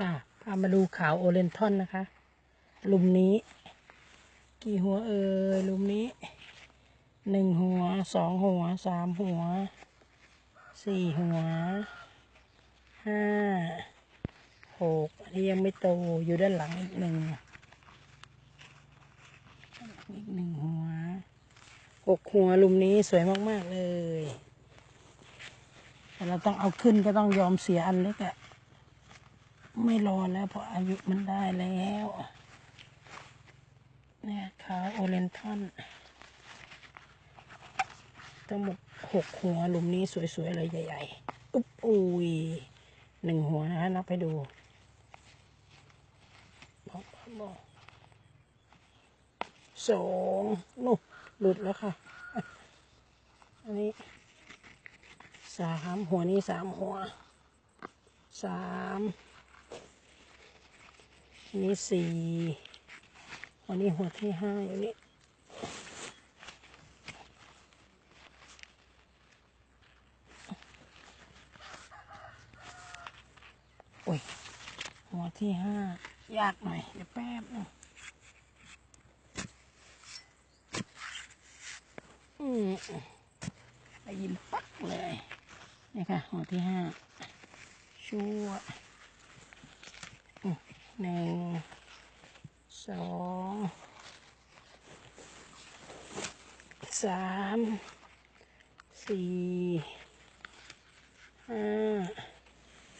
ค่ะพามาดูขาวโอเรนทอนนะคะ ลุมนี้ กี่หัวเอ่ยลุมนี้หนึ่งหัวสองหัวสามหัวสี่หัวห้าหกอันนี้ยังไม่โตอยู่ด้านหลังอีกหนึ่งอีกหนึ่งหัวหกหัวลุมนี้สวยมาก ๆ เลย แต่เราต้องเอาขึ้นก็ต้องยอมเสียอันเล็กอะ ไม่รอแล้วเพราะอายุมันได้แล้วเนี่ยขาวโอเรนทอนทั้งหมดหกหัวหลุมนี้สวยๆเลยใหญ่ๆอุ๊บอุ้ยหนึ่งหัวนะนับไปดูบอกบอกสองนู่หลุดแล้วค่ะ อันนี้สามหัวนี้สามหัวสาม อันนี้สี่อันนี้หัวที่ห้าอยู่นี่โอ้ยหัวที่ห้ายากหน่อย เดี๋ยวแป๊บนึงอืมได้ยินปักเลยนี่ค่ะหัวที่ห้าชั่ว หนึ่งสองสามสี่ห้า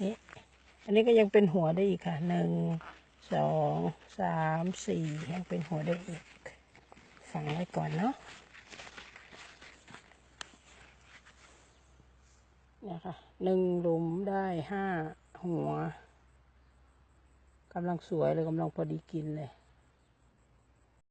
นี่อันนี้ก็ยังเป็นหัวได้อีกค่ะหนึ่งสองสามสี่ยังเป็นหัวได้อีกฝังไว้ก่อนเนาะเนี่ยค่ะหนึ่งหลุมได้ห้าหัว กำลังสวยเลยกำลังพอดีกินเลย